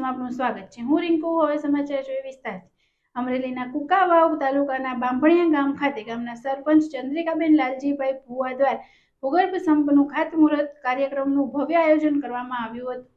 સ્વાગત છે. હું રિંકુ, હવે સમાચાર જોઈએ વિસ્તારથી. અમરેલીના કુકાવાવ તાલુકાના બાંભણિયા ગામ ખાતે ગામના સરપંચ ચંદ્રિકાબેન લાલજીભાઈ ભુવા દ્વારા ભૂગર્ભ સંપનું ખાતમુહૂર્ત કાર્યક્રમનું ભવ્ય આયોજન કરવામાં આવ્યું હતું.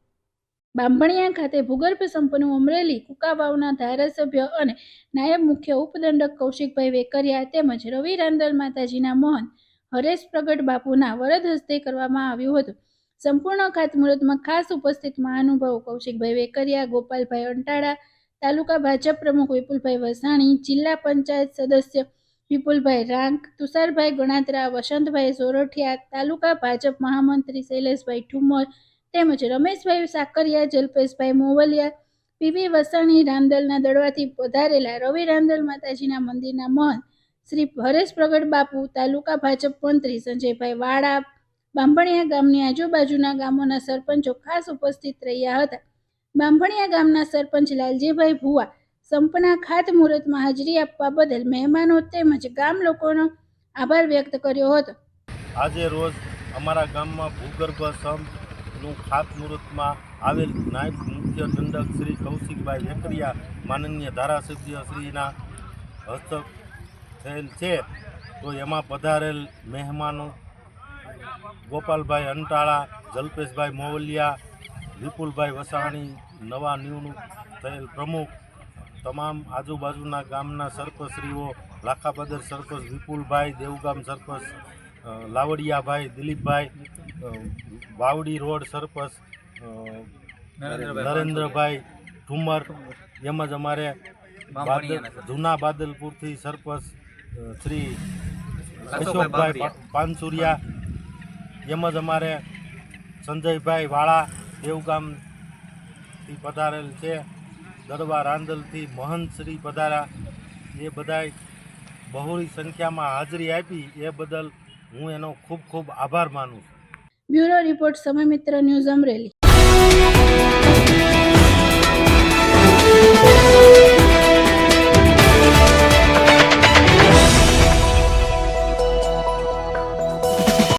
બાંભણિયા ખાતે ભૂગર્ભ સંપનું અમરેલી કુકાવાવના ધારાસભ્ય અને નાયબ મુખ્ય ઉપદંડક કૌશિકભાઈ વેકરિયા તેમજ રવિ રાંદલ માતાજીના મોહન, હરેશ પ્રગટ બાપુના વરદ હસ્તે કરવામાં આવ્યું હતું. સંપૂર્ણ ખાતમુહૂર્તમાં ખાસ ઉપસ્થિત મહાનુભાવો કૌશિકભાઈ વેકરિયા, ગોપાલભાઈ અંટાળા, તાલુકા ભાજપ પ્રમુખ વિપુલભાઈ વસાણી, જિલ્લા પંચાયત સદસ્ય વિપુલભાઈ રાંક, તુષારભાઈ ગણાત્રા, વસંતભાઈ સોરઠિયા, તાલુકા ભાજપ મહામંત્રી શૈલેષભાઈ ઠુમર તેમજ રમેશભાઈ સાકરિયા, જલ્પેશભાઈ મોવલિયા, પીવી વસાણી રાંદલના દડવાથી પધારેલા રવિ રાંદલ માતાજીના મંદિરના મહંત શ્રી હરેશ પ્રગટ બાપુ, તાલુકા ભાજપ મંત્રી સંજયભાઈ વાળા બાંભણિયા ગામની આજુબાજુના ગામોના સરપંચો ખાસ ઉપસ્થિત રહ્યા હતા. બાંભણિયા ગામના સરપંચ લાલજીભાઈ ભુવા સંપના ખાતમુહૂર્તમાં હાજરી આપવા બદલ મહેમાનો તેમજ ગામ લોકોનો આભાર વ્યક્ત કર્યો હતો. આજે રોજ અમારા ગામમાં ભૂગર્ભ સંપનું ખાતમુહૂર્તમાં આવેલ નાયબ મુખ્ય દંડક શ્રી કૌશિકભાઈ વેકરિયા માનનીય ધારાસભ્ય શ્રીના હસ્તક થયેલ છે. તો એમાં પધારેલ મહેમાનો ગોપાલભાઈ અંટાળા જલ્પેશભાઈ મોવલિયા વિપુલભાઈ વસાણી નવા નિમણૂક થયેલ પ્રમુખ તમામ આજુબાજુના ગામના સરપંચશ્રીઓ લાખાબદર સરપંચ વિપુલભાઈ દેવગામ સરપંચ લાવડિયાભાઈ દિલીપભાઈ વાવડી રોડ સરપંચ નરેન્દ્રભાઈ ઠુમર તેમજ અમારે જૂના બાદલપુરથી સરપંચ શ્રી અશોકભાઈ પા- તેમજ અમારે સંજયભાઈ વાળા દેવગામથી પધારેલ છે. દડવા રાંદલથી મહંત શ્રી પધારા એ બધાય બહોળી સંખ્યામાં હાજરી આપી એ બદલ હું એનો ખૂબ ખૂબ આભાર માનું છું. Bureau report Samaymitra news Amreli.